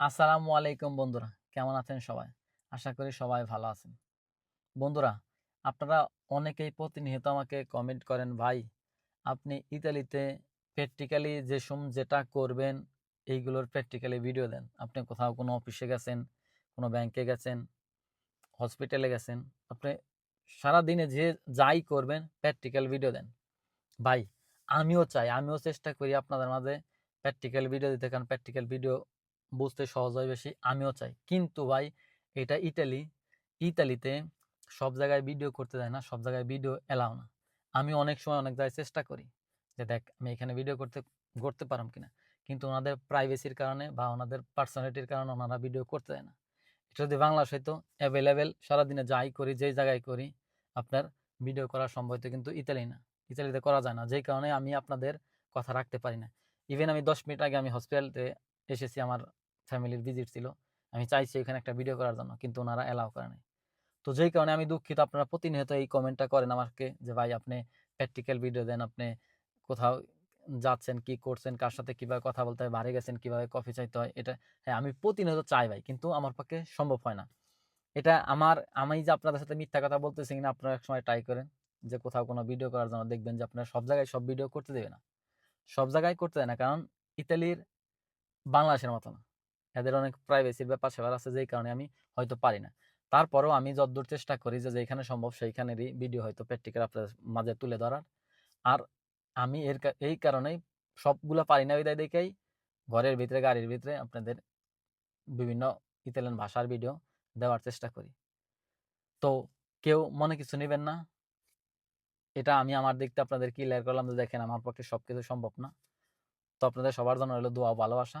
আসসালামু আলাইকুম বন্ধুরা, কেমন আছেন সবাই? আশা করি সবাই ভালো আছেন। বন্ধুরা, আপনারা অনেকেই প্রতিনিয়ত আমাকে কমেন্ট করেন, ভাই, আপনি ইতালিতে প্র্যাকটিক্যালি যে সম যেটা করবেন, এইগুলোর প্র্যাকটিক্যালি ভিডিও দেন। আপনি কোথাও কোনো অফিসে গেছেন, কোনো ব্যাংকে গেছেন হসপিটালে গেছেন, আপনি সারাদিনে যে যাই করবেন প্র্যাকটিক্যাল ভিডিও দেন। ভাই, আমিও চাই, আমিও চেষ্টা করি আপনাদের মাঝে প্র্যাকটিক্যাল ভিডিও দিতে, কারণ প্র্যাকটিক্যাল ভিডিও বুঝতে সহজ হয় বেশি, আমিও চাই। কিন্তু ভাই, এটা ইটালি ইতালিতে সব জায়গায় ভিডিও করতে দেয় না, সব জায়গায় ভিডিও এলাও না। আমি অনেক সময় অনেক জায়গায় চেষ্টা করি যে, দেখ, আমি এখানে ভিডিও করতে করতে পারলাম কিনা? কিন্তু ওনাদের প্রাইভেসির কারণে বা ওনাদের পার্সোনালিটির কারণে ওনারা ভিডিও করতে দেয় না। এটা যদি বাংলা হয়তো অ্যাভেলেবেল সারাদিনে যাই করি, যেই জায়গায় করি, আপনার ভিডিও করা সম্ভব কিন্তু ইতালি না। ইতালিতে করা যায় না, যেই কারণে আমি আপনাদের কথা রাখতে পারি না। ইভেন আমি দশ মিনিট আগে আমি হসপিটালতে এসেছি, আমার ফ্যামিলির ভিজিট ছিল। আমি চাইছি এখানে একটা ভিডিও করার জন্য, কিন্তু ওনারা অ্যালাউ করে নাই। তো যেই কারণে আমি দুঃখিত, আপনারা প্রতিনিয়ত এই কমেন্টটা করেন আমাকে যে, ভাই, আপনি প্র্যাকটিক্যাল ভিডিও দেন, আপনি কোথাও যাচ্ছেন, কি করছেন, কার সাথে কীভাবে কথা বলতে হয়, বাড়ি গেছেন, কীভাবে কফি চাইতে হয়? এটা হ্যাঁ আমি প্রতিনিয়ত চাই ভাই, কিন্তু আমার পক্ষে সম্ভব হয় না। এটা আমার, আমি যে আপনাদের সাথে মিথ্যা কথা বলতেছি কিনা, আপনারা এক সময় ট্রাই করেন যে, কোথাও কোনো ভিডিও করার জন্য দেখবেন যে, আপনার সব জায়গায় সব ভিডিও করতে দেবে না। সব জায়গায় করতে দেয় না, কারণ ইতালির বাংলাদেশের মতো না। এদের অনেক প্রাইভেসির ব্যাপার সেবার আছে যেই কারণে আমি হয়তো পারি না। তারপরেও আমি যতদূর চেষ্টা করি যে যেখানে সম্ভব সেইখানেরই ভিডিও হয়তো প্র্যাকটিক্যাল আপনাদের মাঝে তুলে ধরার। আর আমি এর এই কারণেই সবগুলো পারি না বিদায় দেখেই। ঘরের ভিতরে, গাড়ির ভিতরে আপনাদের বিভিন্ন ইতালিয়ান ভাষার ভিডিও দেওয়ার চেষ্টা করি। তো কেউ মনে কিছু নেবেন না? এটা আমি আমার দেখতে আপনাদের ক্লিয়ার করলাম যে দেখেন আমার পক্ষে সবকিছু সম্ভব না। তো আপনাদের সবার জন্য হলো দোয়া ভালোবাসা।